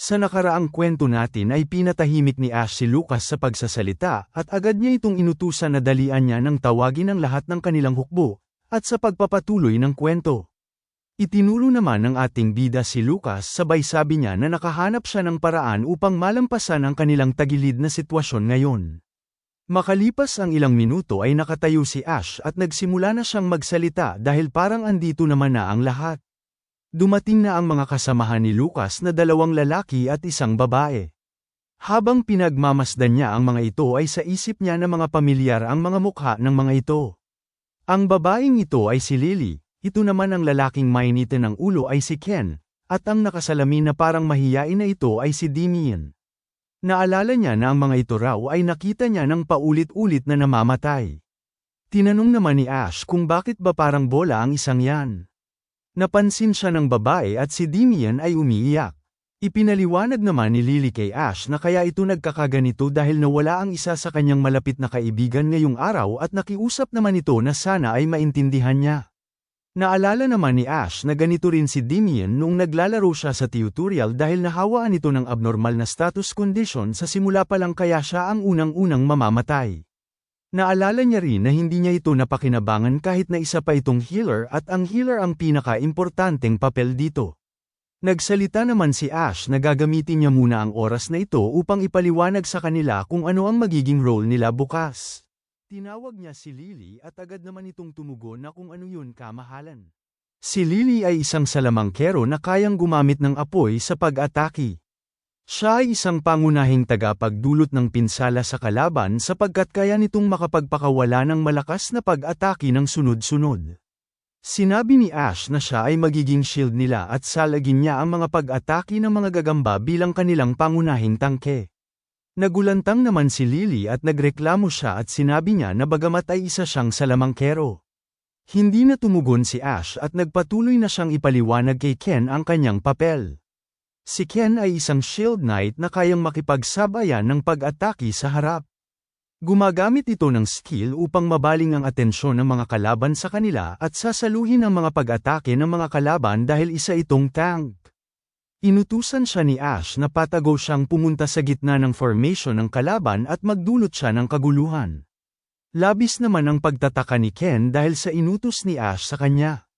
Sa nakaraang kwento natin ay pinatahimik ni Ash si Lucas sa pagsasalita at agad niya itong inutusan na dalian niya ng tawagin ang lahat ng kanilang hukbo, at sa pagpapatuloy ng kwento. Itinuro naman ng ating bida si Lucas sabay sabi niya na nakahanap siya ng paraan upang malampasan ang kanilang tagilid na sitwasyon ngayon. Makalipas ang ilang minuto ay nakatayo si Ash at nagsimula na siyang magsalita dahil parang andito naman na ang lahat. Dumating na ang mga kasamahan ni Lucas na dalawang lalaki at isang babae. Habang pinagmamasdan niya ang mga ito ay sa isip niya na mga pamilyar ang mga mukha ng mga ito. Ang babaeng ito ay si Lily, ito naman ang lalaking mainitin ng ulo ay si Ken, at ang nakasalamin na parang mahiyain na ito ay si Damien. Naalala niya na ang mga ito raw ay nakita niya ng paulit-ulit na namamatay. Tinanong naman ni Ash kung bakit ba parang bola ang isang yan. Napansin siya ng babae at si Dimian ay umiiyak. Ipinaliwanag naman ni Lily kay Ash na kaya ito nagkakaganito dahil nawala ang isa sa kanyang malapit na kaibigan ngayong araw at nakiusap naman ito na sana ay maintindihan niya. Naalala naman ni Ash na ganito rin si Dimian noong naglalaro siya sa tutorial dahil nahawaan ito ng abnormal na status condition sa simula pa lang kaya siya ang unang-unang mamamatay. Naalala niya rin na hindi niya ito napakinabangan kahit na isa pa itong healer at ang healer ang pinaka-importanteng papel dito. Nagsalita naman si Ash na gagamitin niya muna ang oras na ito upang ipaliwanag sa kanila kung ano ang magiging role nila bukas. Tinawag niya si Lily at agad naman itong tumugon na kung ano yun kamahalan. Si Lily ay isang salamangkero na kayang gumamit ng apoy sa pag-ataki. Siya ay isang pangunahing tagapagdulot ng pinsala sa kalaban sapagkat kaya nitong makapagpakawala ng malakas na pag-atake ng sunod-sunod. Sinabi ni Ash na siya ay magiging shield nila at salagin niya ang mga pag-atake ng mga gagamba bilang kanilang pangunahing tangke. Nagulantang naman si Lily at nagreklamo siya at sinabi niya na bagamat ay isa siyang salamangkero. Hindi na tumugon si Ash at nagpatuloy na siyang ipaliwanag kay Ken ang kanyang papel. Si Ken ay isang shield knight na kayang makipagsabayan ng pag-atake sa harap. Gumagamit ito ng skill upang mabaling ang atensyon ng mga kalaban sa kanila at sasaluhin ang mga pag-atake ng mga kalaban dahil isa itong tank. Inutusan siya ni Ash na patago siyang pumunta sa gitna ng formation ng kalaban at magdulot siya ng kaguluhan. Labis naman ang pagtataka ni Ken dahil sa inutos ni Ash sa kanya.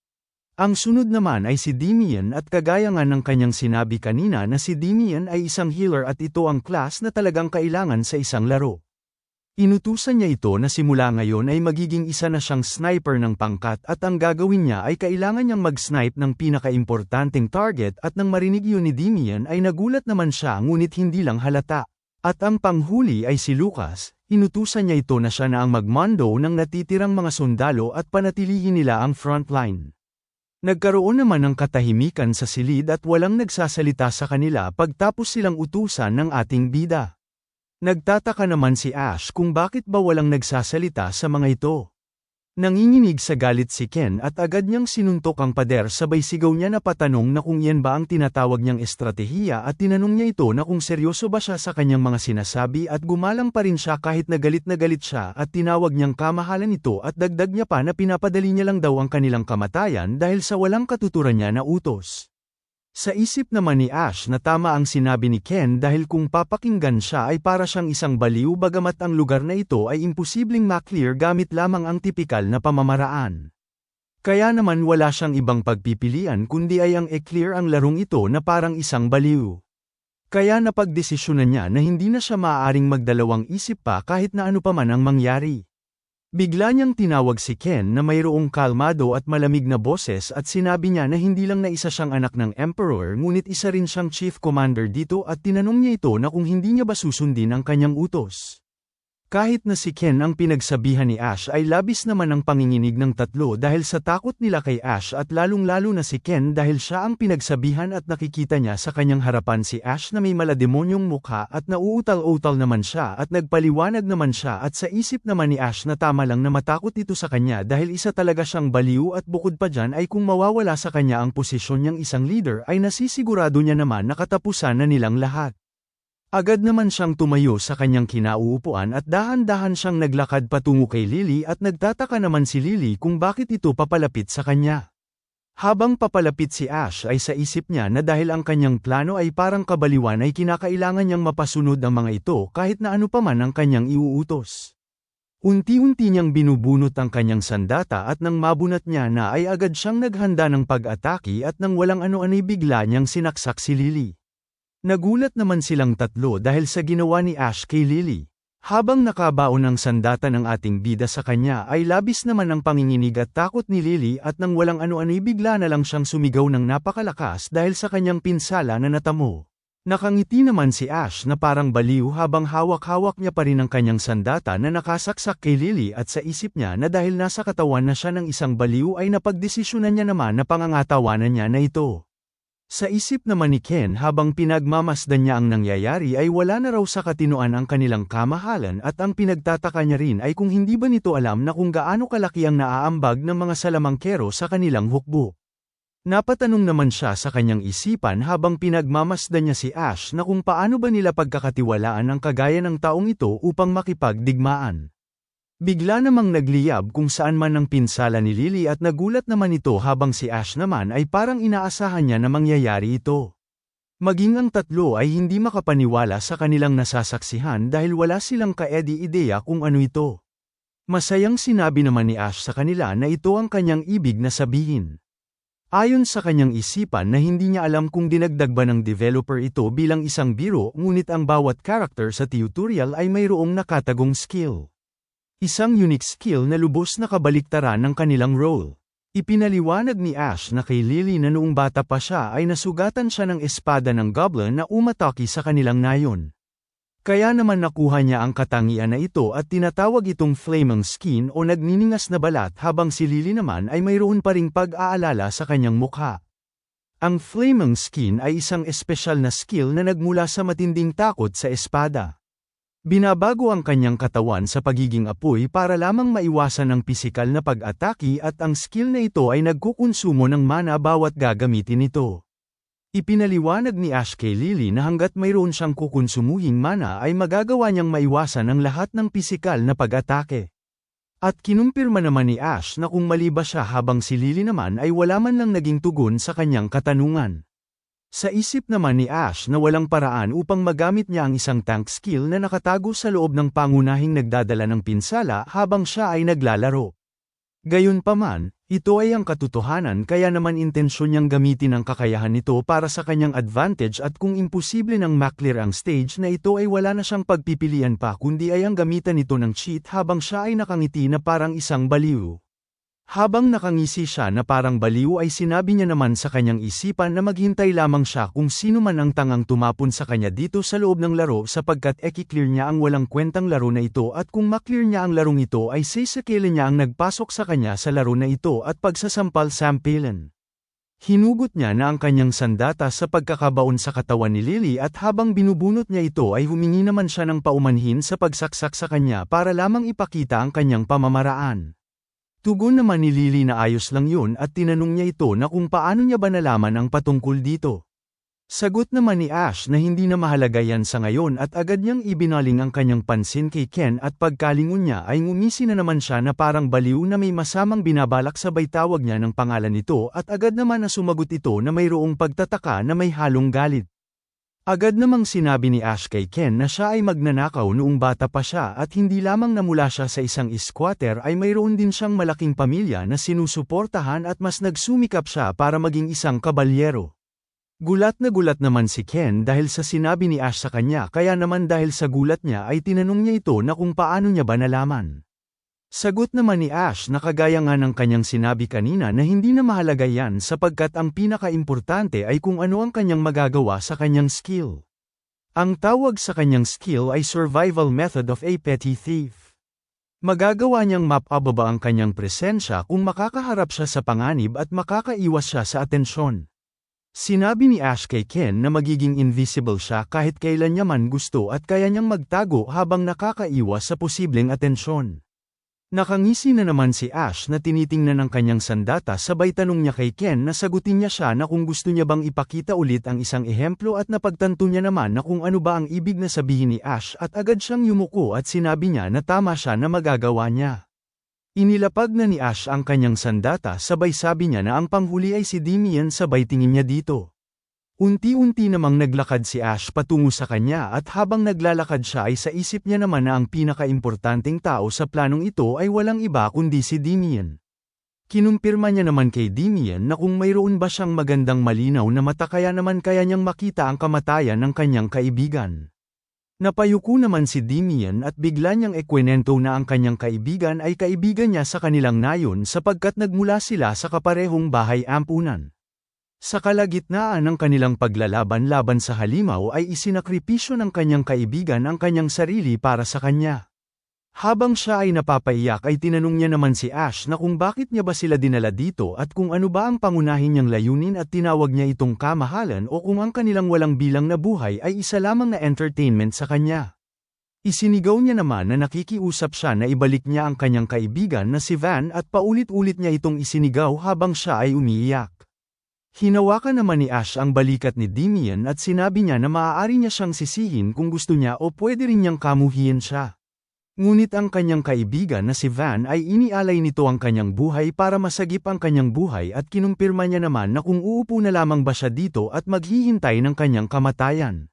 Ang sunod naman ay si Dimian at kagaya nga ng kanyang sinabi kanina na si Dimian ay isang healer at ito ang class na talagang kailangan sa isang laro. Inutusan niya ito na simula ngayon ay magiging isa na siyang sniper ng pangkat at ang gagawin niya ay kailangan niyang mag-snipe ng pinakaimportanteng target at nang marinig yun ni Dimian ay nagulat naman siya ngunit hindi lang halata. At ang panghuli ay si Lucas, inutusan niya ito na siya na ang magmando ng natitirang mga sundalo at panatilihin nila ang frontline. Nagkaroon naman ng katahimikan sa silid at walang nagsasalita sa kanila pagtapos silang utusan ng ating bida. Nagtataka naman si Ash kung bakit ba walang nagsasalita sa mga ito. Nanginginig sa galit si Ken at agad niyang sinuntok ang pader sabay sigaw niya na patanong na kung yan ba ang tinatawag niyang estratehiya at tinanong niya ito na kung seryoso ba siya sa kanyang mga sinasabi at gumalang pa rin siya kahit na galit na galit siya at tinawag niyang kamahalan ito at dagdag niya pa na pinapadali niya lang daw ang kanilang kamatayan dahil sa walang katuturan niya na utos. Sa isip naman ni Ash na tama ang sinabi ni Ken dahil kung papakinggan siya ay para siyang isang baliw bagamat ang lugar na ito ay imposibleng maklear gamit lamang ang tipikal na pamamaraan. Kaya naman wala siyang ibang pagpipilian kundi ay ang e-clear ang larong ito na parang isang baliw. Kaya napagdesisyonan niya na hindi na siya maaaring magdalawang isip pa kahit na ano pa man ang mangyari. Bigla niyang tinawag si Ken na mayroong kalmado at malamig na boses at sinabi niya na hindi lang na isa siyang anak ng Emperor ngunit isa rin siyang Chief Commander dito at tinanong niya ito na kung hindi niya ba susundin ang kanyang utos. Kahit na si Ken ang pinagsabihan ni Ash ay labis naman ang panginginig ng tatlo dahil sa takot nila kay Ash at lalong-lalo na si Ken dahil siya ang pinagsabihan at nakikita niya sa kanyang harapan si Ash na may malademonyong mukha at nauutal-utal naman siya at nagpaliwanag naman siya at sa isip naman ni Ash na tama lang na matakot ito sa kanya dahil isa talaga siyang baliw at bukod pa dyan ay kung mawawala sa kanya ang posisyon niyang isang leader ay nasisigurado niya naman na katapusan na nilang lahat. Agad naman siyang tumayo sa kanyang kinauupuan at dahan-dahan siyang naglakad patungo kay Lily at nagtataka naman si Lily kung bakit ito papalapit sa kanya. Habang papalapit si Ash ay sa isip niya na dahil ang kanyang plano ay parang kabaliwan ay kinakailangan niyang mapasunod ang mga ito kahit na ano paman ang kanyang iuutos. Unti-unti niyang binubunot ang kanyang sandata at nang mabunat niya na ay agad siyang naghanda ng pag-atake at nang walang ano-ano'y bigla niyang sinaksak si Lily. Nagulat naman silang tatlo dahil sa ginawa ni Ash kay Lily. Habang nakabaon ang sandata ng ating bida sa kanya ay labis naman ang panginginig at takot ni Lily at nang walang ano-ano'y bigla na lang siyang sumigaw ng napakalakas dahil sa kanyang pinsala na natamo. Nakangiti naman si Ash na parang baliw habang hawak-hawak niya pa rin ang kanyang sandata na nakasaksak kay Lily at sa isip niya na dahil nasa katawan na siya ng isang baliw ay napagdesisyonan niya naman na pangangatawanan niya na ito. Sa isip naman ni Ken habang pinagmamasdan niya ang nangyayari ay wala na raw sa katinoan ang kanilang kamahalan at ang pinagtataka niya rin ay kung hindi ba nito alam na kung gaano kalaki ang naaambag ng mga salamangkero sa kanilang hukbo. Napatanong naman siya sa kanyang isipan habang pinagmamasdan niya si Ash na kung paano ba nila pagkakatiwalaan ang kagaya ng taong ito upang makipagdigmaan. Bigla namang nagliyab kung saan man ang pinsala ni Lily at nagulat naman ito habang si Ash naman ay parang inaasahan niya na mangyayari ito. Maging ang tatlo ay hindi makapaniwala sa kanilang nasasaksihan dahil wala silang kaedi-ideya kung ano ito. Masayang sinabi naman ni Ash sa kanila na ito ang kanyang ibig na sabihin. Ayon sa kanyang isipan na hindi niya alam kung dinagdag ba ng developer ito bilang isang biro ngunit ang bawat character sa tutorial ay mayroong nakatagong skill. Isang unique skill na lubos na kabaliktaran ng kanilang role. Ipinaliwanag ni Ash na kay Lily na noong bata pa siya ay nasugatan siya ng espada ng goblin na umataki sa kanilang nayon. Kaya naman nakuha niya ang katangian na ito at tinatawag itong flaming skin o nagniningas na balat habang si Lily naman ay mayroon pa ring pag-aalala sa kanyang mukha. Ang flaming skin ay isang espesyal na skill na nagmula sa matinding takot sa espada. Binabago ang kanyang katawan sa pagiging apoy para lamang maiwasan ang pisikal na pag-atake at ang skill na ito ay nagkukonsumo ng mana bawat gagamitin ito. Ipinaliwanag ni Ash kay Lily na hanggat mayroon siyang kukonsumuhing mana ay magagawa niyang maiwasan ang lahat ng pisikal na pag-atake. At kinumpirma naman ni Ash na kung mali ba siya habang si Lily naman ay wala man lang naging tugon sa kanyang katanungan. Sa isip naman ni Ash na walang paraan upang magamit niya ang isang tank skill na nakatago sa loob ng pangunahing nagdadala ng pinsala habang siya ay naglalaro. Gayunpaman, ito ay ang katotohanan kaya naman intensyon niyang gamitin ang kakayahan nito para sa kanyang advantage at kung imposible nang maklear ang stage na ito ay wala na siyang pagpipilian pa kundi ay ang gamitan nito ng cheat habang siya ay nakangiti na parang isang baliw. Habang nakangisi siya na parang baliw ay sinabi niya naman sa kanyang isipan na maghintay lamang siya kung sino man ang tangang tumapon sa kanya dito sa loob ng laro sapagkat ekiklear niya ang walang kwentang laro na ito at kung maklear niya ang larong ito ay sisakila niya ang nagpasok sa kanya sa laro na ito at pagsasampal sampalen. Hinugot niya na ang kanyang sandata sa pagkakabaon sa katawan ni Lily at habang binubunot niya ito ay humingi naman siya ng paumanhin sa pagsaksak sa kanya para lamang ipakita ang kanyang pamamaraan. Tugon naman ni Lily na ayos lang yun at tinanong niya ito na kung paano niya ba nalaman ang patungkol dito. Sagot naman ni Ash na hindi na mahalaga yan sa ngayon at agad niyang ibinaling ang kanyang pansin kay Ken at pagkalingon niya ay ngumisi na naman siya na parang baliw na may masamang binabalak sabay tawag niya ng pangalan nito at agad naman na sumagot ito na mayroong pagtataka na may halong galit. Agad namang sinabi ni Ash kay Ken na siya ay magnanakaw noong bata pa siya at hindi lamang namula siya sa isang squatter ay mayroon din siyang malaking pamilya na sinusuportahan at mas nagsumikap siya para maging isang kabalyero. Gulat na gulat naman si Ken dahil sa sinabi ni Ash sa kanya kaya naman dahil sa gulat niya ay tinanong niya ito na kung paano niya ba nalaman. Sagot naman ni Ash na kagaya nga ng kanyang sinabi kanina na hindi na mahalaga yan sapagkat ang pinaka-importante ay kung ano ang kanyang magagawa sa kanyang skill. Ang tawag sa kanyang skill ay Survival Method of a Petty Thief. Magagawa niyang mapababa ang kanyang presensya kung makakaharap siya sa panganib at makakaiwas siya sa atensyon. Sinabi ni Ash kay Ken na magiging invisible siya kahit kailan niya man gusto at kaya niyang magtago habang nakakaiwas sa posibleng atensyon. Nakangisi na naman si Ash na tinitingnan ng kanyang sandata sabay tanong niya kay Ken na sagutin niya siya na kung gusto niya bang ipakita ulit ang isang ehemplo at napagtanto niya naman na kung ano ba ang ibig na sabihin ni Ash at agad siyang yumuko at sinabi niya na tama siya na magagawa niya. Inilapag na ni Ash ang kanyang sandata sabay sabi niya na ang panghuli ay si Dimian sabay tingin niya dito. Unti-unti namang naglakad si Ash patungo sa kanya at habang naglalakad siya ay sa isip niya naman na ang pinakaimportanteng tao sa planong ito ay walang iba kundi si Dimian. Kinumpirma niya naman kay Dimian na kung mayroon ba siyang magandang malinaw na mata kaya naman kaya niyang makita ang kamatayan ng kanyang kaibigan. Napayuko naman si Dimian at bigla niyang ekwenento na ang kanyang kaibigan ay kaibigan niya sa kanilang nayon sapagkat nagmula sila sa kaparehong bahay ampunan. Sa kalagitnaan ng kanilang paglalaban laban sa halimaw ay isinakripisyo ng kanyang kaibigan ang kanyang sarili para sa kanya. Habang siya ay napapaiyak ay tinanong niya naman si Ash na kung bakit niya ba sila dinala dito at kung ano ba ang pangunahin niyang layunin at tinawag niya itong kamahalan o kung ang kanilang walang bilang na buhay ay isa lamang na entertainment sa kanya. Isinigaw niya naman na nakikiusap siya na ibalik niya ang kanyang kaibigan na si Van at paulit-ulit niya itong isinigaw habang siya ay umiiyak. Hinawakan naman ni Ash ang balikat ni Dimian at sinabi niya na maaari niya siyang sisihin kung gusto niya o pwede rin niyang kamuhiin siya. Ngunit ang kanyang kaibigan na si Van ay inialay nito ang kanyang buhay para masagip ang kanyang buhay at kinumpirma niya naman na kung uupo na lamang ba siya dito at maghihintay ng kanyang kamatayan.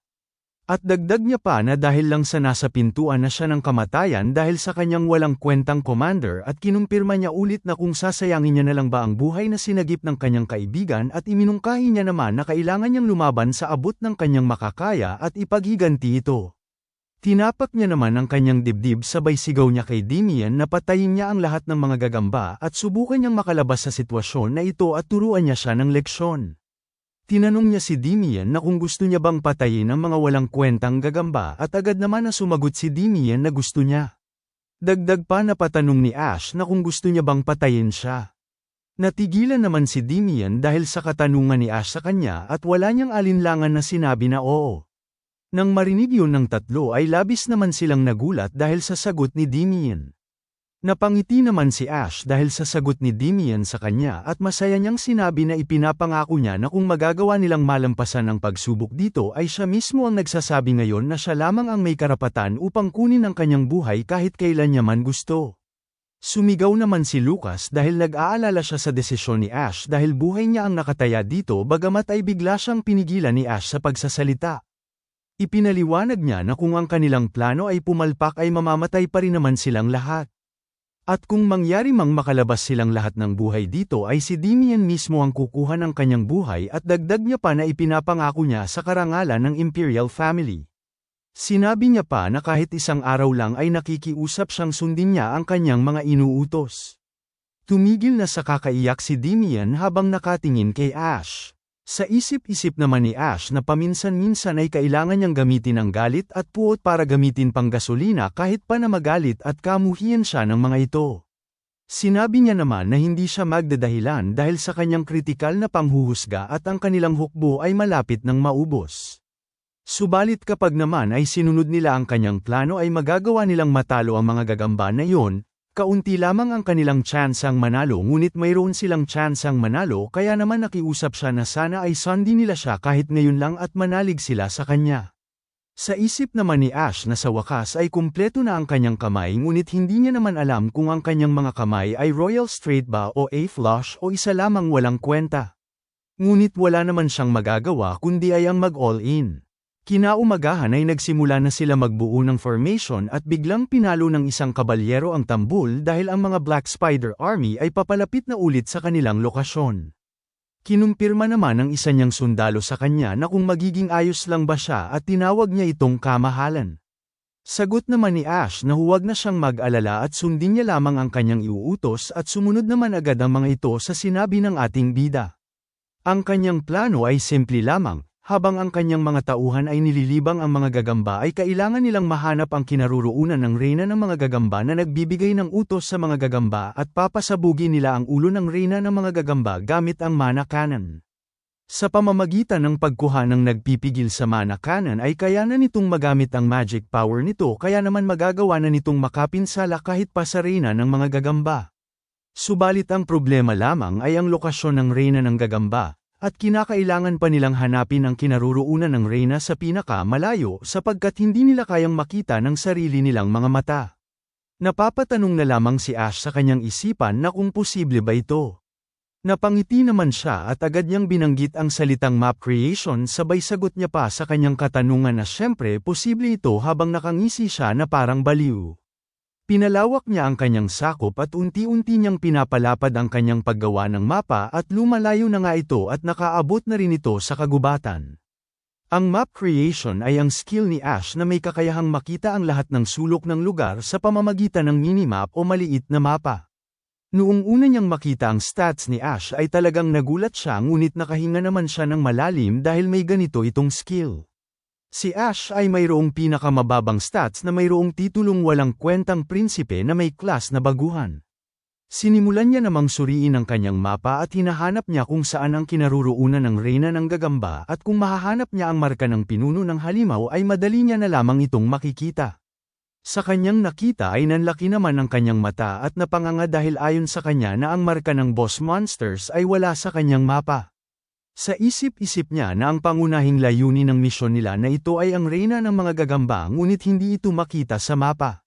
At dagdag niya pa na dahil lang sa nasa pintuan na siya ng kamatayan dahil sa kanyang walang kwentang commander at kinumpirma niya ulit na kung sasayangin niya na lang ba ang buhay na sinagip ng kanyang kaibigan at iminungkahi niya naman na kailangan niyang lumaban sa abot ng kanyang makakaya at ipaghiganti ito. Tinapak niya naman ang kanyang dibdib sabay sigaw niya kay Dimian na patayin niya ang lahat ng mga gagamba at subukan niyang makalabas sa sitwasyon na ito at turuan niya siya ng leksyon. Tinanong niya si Dimian na kung gusto niya bang patayin ang mga walang kwentang gagamba at agad naman na sumagot si Dimian na gusto niya. Dagdag pa na patanong ni Ash na kung gusto niya bang patayin siya. Natigilan naman si Dimian dahil sa katanungan ni Ash sa kanya at wala niyang alinlangan na sinabi na oo. Nang marinig yun ng tatlo ay labis naman silang nagulat dahil sa sagot ni Dimian. Napangiti naman si Ash dahil sa sagot ni Dimian sa kanya at masaya niyang sinabi na ipinapangako niya na kung magagawa nilang malampasan ang pagsubok dito ay siya mismo ang nagsasabi ngayon na siya lamang ang may karapatan upang kunin ang kanyang buhay kahit kailan niya man gusto. Sumigaw naman si Lucas dahil nag-aalala siya sa desisyon ni Ash dahil buhay niya ang nakataya dito bagamat ay bigla siyang pinigilan ni Ash sa pagsasalita. Ipinaliwanag niya na kung ang kanilang plano ay pumalpak ay mamamatay pa rin naman silang lahat. At kung mangyari mang makalabas silang lahat ng buhay dito ay si Dimian mismo ang kukuha ng kanyang buhay at dagdag niya pa na ipinapangako niya sa karangalan ng Imperial Family. Sinabi niya pa na kahit isang araw lang ay nakikiusap siyang sundin niya ang kanyang mga inuutos. Tumigil na sa kakaiyak si Dimian habang nakatingin kay Ash. Sa isip-isip naman ni Ash na paminsan-minsan ay kailangan niyang gamitin ang galit at puot para gamitin pang gasolina kahit pa na magalit at kamuhian siya ng mga ito. Sinabi niya naman na hindi siya magdadahilan dahil sa kanyang kritikal na panghuhusga at ang kanilang hukbo ay malapit ng maubos. Subalit kapag naman ay sinunod nila ang kanyang plano ay magagawa nilang matalo ang mga gagamba na iyon, Kaunti lamang ang kanilang tsansang manalo ngunit mayroon silang tsansang manalo kaya naman nakiusap siya na sana ay sundin nila siya kahit ngayon lang at manalig sila sa kanya. Sa isip naman ni Ash na sa wakas ay kumpleto na ang kanyang kamay ngunit hindi niya naman alam kung ang kanyang mga kamay ay royal straight ba o a flush o isa lamang walang kwenta. Ngunit wala naman siyang magagawa kundi ay ang mag-all in. Kinaumagahan ay nagsimula na sila magbuo ng formation at biglang pinalo ng isang kabalyero ang tambul dahil ang mga Black Spider Army ay papalapit na ulit sa kanilang lokasyon. Kinumpirma naman ng isa niyang sundalo sa kanya na kung magiging ayos lang ba siya at tinawag niya itong kamahalan. Sagot naman ni Ash na huwag na siyang mag-alala at sundin niya lamang ang kanyang iuutos at sumunod naman agad ang mga ito sa sinabi ng ating bida. Ang kanyang plano ay simple lamang, habang ang kanyang mga tauhan ay nililibang ang mga gagamba ay kailangan nilang mahanap ang kinaruroonan ng reyna ng mga gagamba na nagbibigay ng utos sa mga gagamba at papasabugin nila ang ulo ng reyna ng mga gagamba gamit ang mana cannon. Sa pamamagitan ng pagkuha ng nagpipigil sa mana cannon ay kaya na nitong magamit ang magic power nito kaya naman magagawa na nitong makapinsala kahit pa sa reyna ng mga gagamba. Subalit ang problema lamang ay ang lokasyon ng reyna ng gagamba, at kinakailangan pa nilang hanapin ang kinaruroonan ng reyna sa pinaka malayo sapagkat hindi nila kayang makita ng sarili nilang mga mata. Napapatanong na lamang si Ash sa kanyang isipan na kung posible ba ito. Napangiti naman siya at agad niyang binanggit ang salitang map creation sabay sagot niya pa sa kanyang katanungan na syempre posible ito habang nakangisi siya na parang baliw. Pinalawak niya ang kanyang sakop at unti-unti niyang pinapalapad ang kanyang paggawa ng mapa at lumalayo na nga ito at nakaabot na rin ito sa kagubatan. Ang map creation ay ang skill ni Ash na may kakayahang makita ang lahat ng sulok ng lugar sa pamamagitan ng minimap o maliit na mapa. Noong una niyang makita ang stats ni Ash ay talagang nagulat siya ngunit nakahinga naman siya ng malalim dahil may ganito itong skill. Si Ash ay mayroong pinakamababang stats na mayroong titulong walang kwentang prinsipe na may class na baguhan. Sinimulan niya namang suriin ang kanyang mapa at hinahanap niya kung saan ang kinaruroonan ng reyna ng gagamba at kung mahahanap niya ang marka ng pinuno ng halimaw ay madali niya na lamang itong makikita. Sa kanyang nakita ay nanlaki naman ang kanyang mata at napanganga dahil ayon sa kanya na ang marka ng boss monsters ay wala sa kanyang mapa. Sa isip-isip niya na ang pangunahing layunin ng misyon nila na ito ay ang reyna ng mga gagamba ngunit hindi ito makita sa mapa.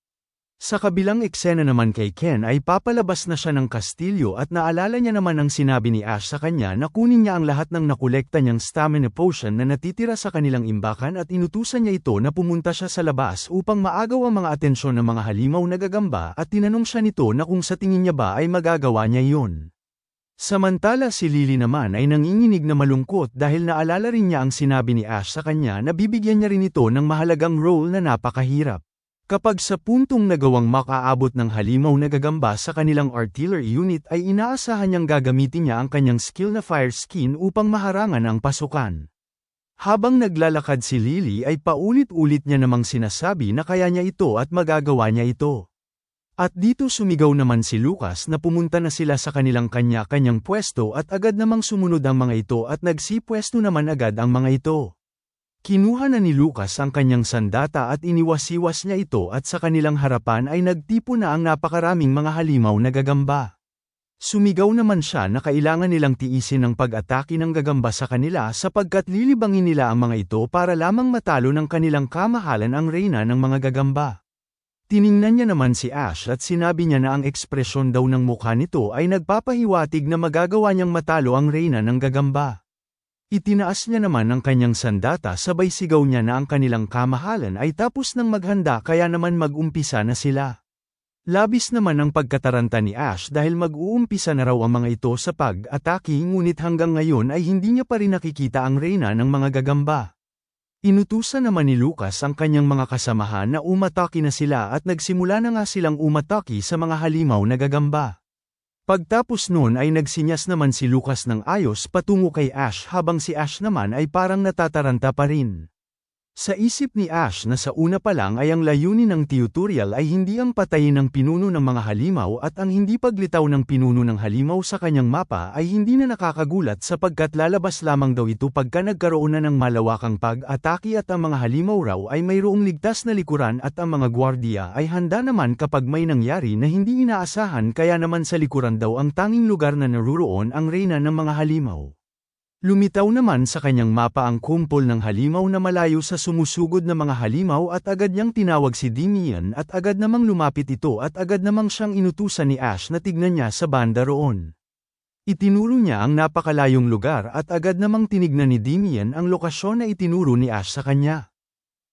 Sa kabilang eksena naman kay Ken ay papalabas na siya ng kastilyo at naalala niya naman ang sinabi ni Ash sa kanya na kunin niya ang lahat ng nakolekta niyang stamina potion na natitira sa kanilang imbakan at inutusan niya ito na pumunta siya sa labas upang maagaw ang mga atensyon ng mga halimaw na gagamba at tinanong siya nito na kung sa tingin niya ba ay magagawa niya iyon. Samantala si Lily naman ay nanginginig na malungkot dahil naalala rin niya ang sinabi ni Ash sa kanya na bibigyan niya rin ito ng mahalagang role na napakahirap. Kapag sa puntong nagawang makaabot ng halimaw na gagamba sa kanilang artillery unit ay inaasahan niyang gagamitin niya ang kanyang skill na fire skin upang maharangan ang pasukan. Habang naglalakad si Lily ay paulit-ulit niya namang sinasabi na kaya niya ito at magagawa niya ito. At dito sumigaw naman si Lucas na pumunta na sila sa kanilang kanya-kanyang pwesto at agad namang sumunod ang mga ito at nagsipwesto naman agad ang mga ito. Kinuha na ni Lucas ang kanyang sandata at iniwasiwas niya ito at sa kanilang harapan ay nagtipo na ang napakaraming mga halimaw na gagamba. Sumigaw naman siya na kailangan nilang tiisin ang pag-atake ng gagamba sa kanila sapagkat lilibangin nila ang mga ito para lamang matalo ng kanilang kamahalan ang reyna ng mga gagamba. Tiningnan niya naman si Ash at sinabi niya na ang ekspresyon daw ng mukha nito ay nagpapahiwatig na magagawa niyang matalo ang reyna ng gagamba. Itinaas niya naman ang kanyang sandata sabay sigaw niya na ang kanilang kamahalan ay tapos ng maghanda kaya naman mag-umpisa na sila. Labis naman ang pagkataranta ni Ash dahil mag-uumpisa na raw ang mga ito sa pag-atake ngunit hanggang ngayon ay hindi niya pa rin nakikita ang reyna ng mga gagamba. Inutusan naman ni Lucas ang kanyang mga kasamahan na umataki na sila at nagsimula na nga silang umataki sa mga halimaw na gagamba. Pagtapos noon ay nagsinyas naman si Lucas ng ayos patungo kay Ash habang si Ash naman ay parang natataranta pa rin. Sa isip ni Ash na sa una pa lang ay ang layunin ng tutorial ay hindi ang patayin ng pinuno ng mga halimaw at ang hindi paglitaw ng pinuno ng halimaw sa kanyang mapa ay hindi na nakakagulat sapagkat lalabas lamang daw ito pagka nagkaroon na ng malawakang pag-atake at ang mga halimaw raw ay mayroong ligtas na likuran at ang mga gwardiya ay handa naman kapag may nangyari na hindi inaasahan kaya naman sa likuran daw ang tanging lugar na naruroon ang reyna ng mga halimaw. Lumitaw naman sa kanyang mapa ang kumpol ng halimaw na malayo sa sumusugod na mga halimaw at agad niyang tinawag si Dimian at agad namang lumapit ito at agad namang siyang inutusan ni Ash na tignan niya sa banda roon. Itinuro niya ang napakalayong lugar at agad namang tinignan ni Dimian ang lokasyon na itinuro ni Ash sa kanya.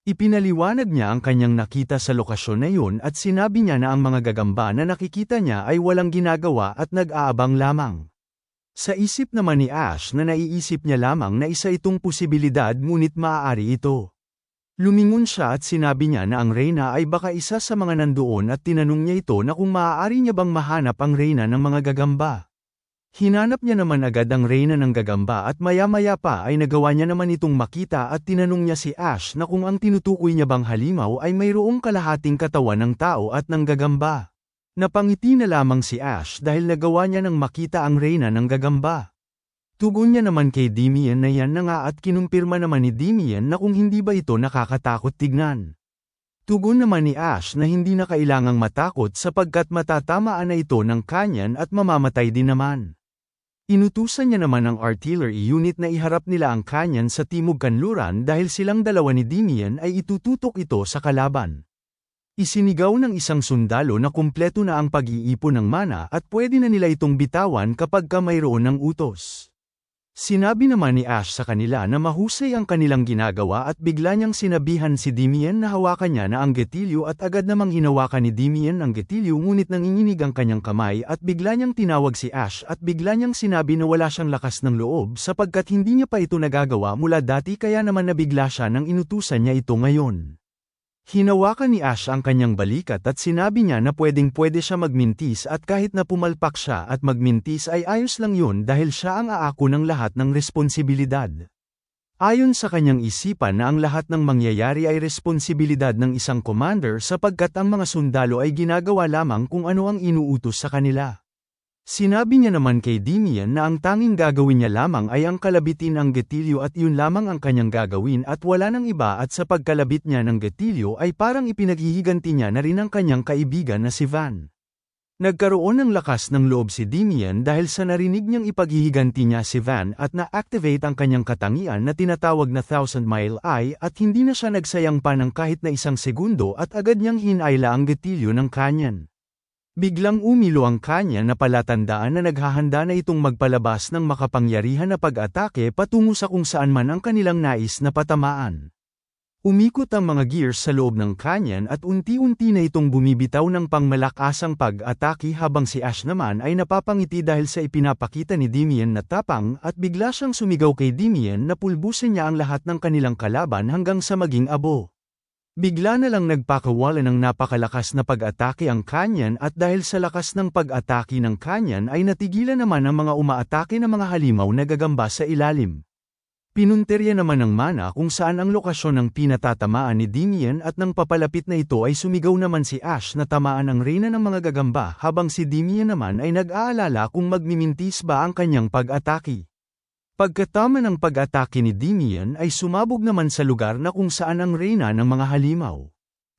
Ipinaliwanag niya ang kanyang nakita sa lokasyon na yun at sinabi niya na ang mga gagamba na nakikita niya ay walang ginagawa at nag-aabang lamang. Sa isip naman ni Ash na naiisip niya lamang na isa itong posibilidad ngunit maaari ito. Lumingon siya at sinabi niya na ang reyna ay baka isa sa mga nandoon at tinanong niya ito na kung maaari niya bang mahanap ang reyna ng mga gagamba. Hinanap niya naman agad ang reyna ng gagamba at maya-maya pa ay nagawa niya naman itong makita at tinanong niya si Ash na kung ang tinutukoy niya bang halimaw ay mayroong kalahating katawan ng tao at ng gagamba. Napangiti na lamang si Ash dahil nagawa niya nang makita ang reyna ng gagamba. Tugon niya naman kay Dimian na yan na nga at kinumpirma naman ni Dimian na kung hindi ba ito nakakatakot tignan. Tugon naman ni Ash na hindi na kailangang matakot sapagkat matatamaan na ito ng kanyan at mamamatay din naman. Inutusan niya naman ang artillery unit na iharap nila ang kanyan sa timog kanluran dahil silang dalawa ni Dimian ay itututok ito sa kalaban. Isinigaw ng isang sundalo na kumpleto na ang pag-iipon ng mana at pwede na nila itong bitawan kapag ka mayroon ng utos. Sinabi naman ni Ash sa kanila na mahusay ang kanilang ginagawa at bigla niyang sinabihan si Damien na hawakan niya na ang getilyo at agad namang hinawakan ni Damien ang getilyo ngunit nanginginig ang kanyang kamay at bigla niyang tinawag si Ash at bigla niyang sinabi na wala siyang lakas ng loob sapagkat hindi niya pa ito nagagawa mula dati kaya naman nabigla siya nang inutusan niya ito ngayon. Hinawakan ni Ash ang kanyang balikat at sinabi niya na pwedeng pwede siya magmintis at kahit na pumalpak siya at magmintis ay ayos lang yun dahil siya ang aako ng lahat ng responsibilidad. Ayon sa kanyang isipan na ang lahat ng mangyayari ay responsibilidad ng isang commander sapagkat ang mga sundalo ay ginagawa lamang kung ano ang inuutos sa kanila. Sinabi niya naman kay Dimian na ang tanging gagawin niya lamang ay ang kalabitin ang getilyo at yun lamang ang kanyang gagawin at wala nang iba at sa pagkalabit niya ng getilyo ay parang ipinaghihiganti niya na rin ang kanyang kaibigan na si Van. Nagkaroon ng lakas ng loob si Dimian dahil sa narinig niyang ipaghihiganti niya si Van at na-activate ang kanyang katangian na tinatawag na Thousand Mile Eye at hindi na siya nagsayang pa ng kahit na isang segundo at agad niyang hinayla ang getilyo ng kanyan. Biglang umilo ang kanya na palatandaan na naghahanda na itong magpalabas ng makapangyarihan na pag-atake patungo sa kung saan man ang kanilang nais na patamaan. Umikot ang mga gears sa loob ng kanyan at unti-unti na itong bumibitaw ng pangmalakasang pag-atake habang si Ash naman ay napapangiti dahil sa ipinapakita ni Damien na tapang at bigla siyang sumigaw kay Damien na pulbusin niya ang lahat ng kanilang kalaban hanggang sa maging abo. Bigla na lang nagpakawala ng napakalakas na pag-atake ang kanyan at dahil sa lakas ng pag-atake ng kanyan ay natigilan naman ang mga umaatake na mga halimaw na gagamba sa ilalim. Pinunterya naman ng mana kung saan ang lokasyon ng pinatatamaan ni Damien at nang papalapit na ito ay sumigaw naman si Ash na tamaan ang reyna ng mga gagamba habang si Damien naman ay nag-aalala kung magmimintis ba ang kanyang pag-atake. Pagkatama ng pag-atake ni Dimian ay sumabog naman sa lugar na kung saan ang reyna ng mga halimaw.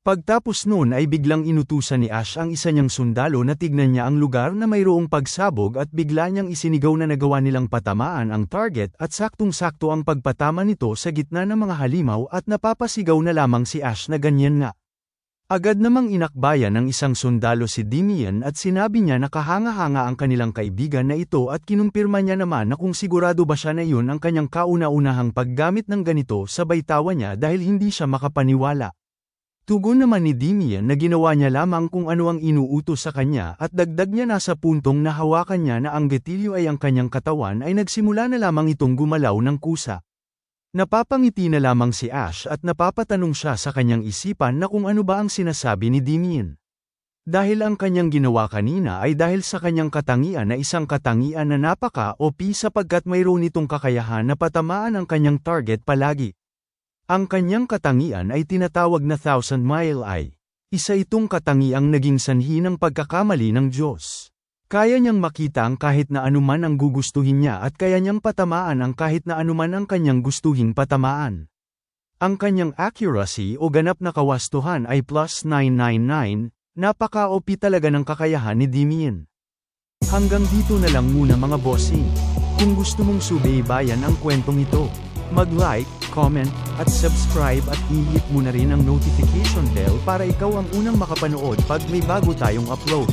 Pagtapos noon ay biglang inutusan ni Ash ang isa niyang sundalo na tignan niya ang lugar na mayroong pagsabog at bigla niyang isinigaw na nagawa nilang patamaan ang target at saktong-sakto ang pagpatama nito sa gitna ng mga halimaw at napapasigaw na lamang si Ash na ganyan nga. Agad namang inakbayan ng isang sundalo si Dimian at sinabi niya na kahanga-hanga ang kanilang kaibigan na ito at kinumpirma niya naman na kung sigurado ba siya na iyon ang kanyang kauna-unahang paggamit ng ganito sa baytawan niya dahil hindi siya makapaniwala. Tugon naman ni Dimian na ginawa niya lamang kung ano ang inuutos sa kanya at dagdag niya na sa puntong na hawakan niya na ang getilyo ay ang kanyang katawan ay nagsimula na lamang itong gumalaw ng kusa. Napapangiti na lamang si Ash at napapatanong siya sa kanyang isipan na kung ano ba ang sinasabi ni Damien. Dahil ang kanyang ginawa kanina ay dahil sa kanyang katangian na isang katangian na napaka-OP sapagkat mayroon itong kakayahan na patamaan ang kanyang target palagi. Ang kanyang katangian ay tinatawag na Thousand Mile Eye. Isa itong katangiang naging sanhi ng pagkakamali ng Diyos. Kaya niyang makita ang kahit na anuman ang gugustuhin niya at kaya niyang patamaan ang kahit na anuman ang kanyang gustuhing patamaan. Ang kanyang accuracy o ganap na kawastuhan ay plus 999, napaka-OP talaga ng kakayahan ni Damien. Hanggang dito na lang muna mga bossing. Kung gusto mong subaybayan ang kwentong ito, mag-like, comment, at subscribe at i-hit mo na rin ang notification bell para ikaw ang unang makapanood pag may bago tayong upload.